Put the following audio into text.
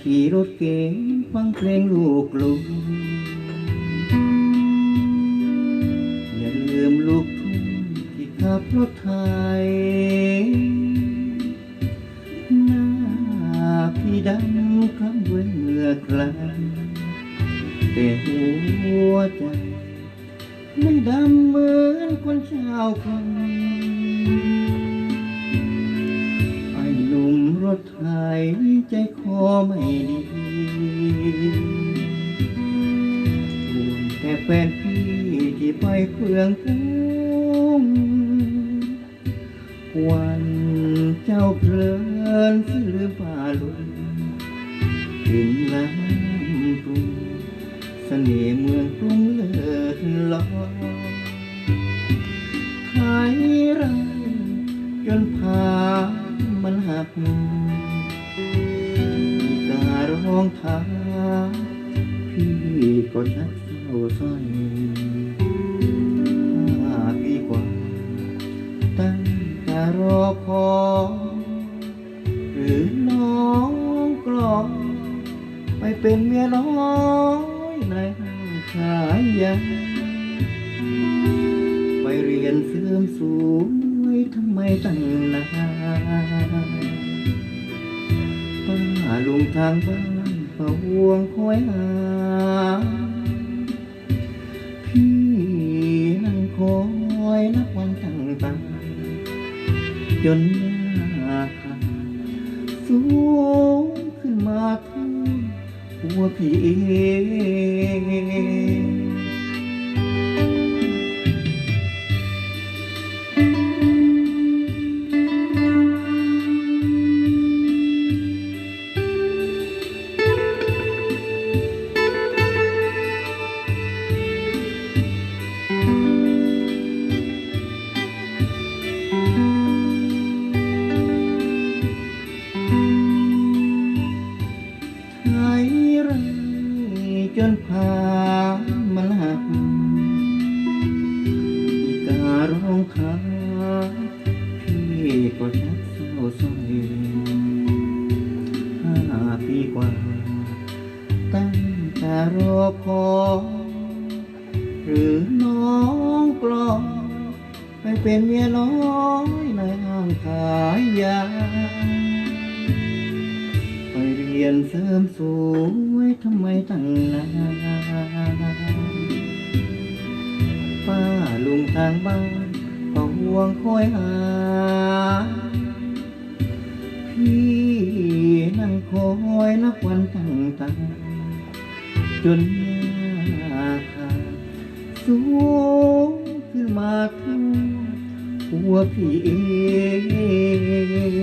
ขี่รถเก๋งฟังเพลงลูกลุงอย่าลืมลูกทุ่งที่ขับรถไทยหน้าพี่ดำคล้ำด้วยเหงื่อใครแต่หัวใจไม่ดำเหมือนคนชาวคน ใจคอไม่ดีห่วงแต่แฟนพี่ที่ไปเพื่องพุ่งวันเจ้าเพลินซื้อป่าลุงถึงน้ำปรุงเสน่ห์เมืองกรุงเลิศลอยขายไรจนพามันหักกา รร้องทาพี่ก็ชักเศร้าสร้อยห้าปีกว่า ตั้งแต่รอคอย หรือน้องกลองไปเป็นเมียน้อยในขายยาไปเรียนเสื่อมสูงไว้ทำไมตั้ง ทางบ้านเฝ้าห่วงคอยหา พี่นั่งคอยนับวันต่างๆจนหน้าขาสูงขึ้นมาทั้งหัวพี่ จนพามันหักอีการ้องคาพี่ก็ชักเศร้าสอยห้าปีกว่า ตั้งแต่รอคอย หรือน้องกลองไปเป็นเมียน้อยในห้างขายยา รียนเสริมสวยทำไมตั้งนานป้าลุงทางบ้านก็ห่วงคอยหา พี่นั่งคอยนับวันตั้งตาจนหน้าขาดสูงขึ้นมาทั่วหัวพี่เอง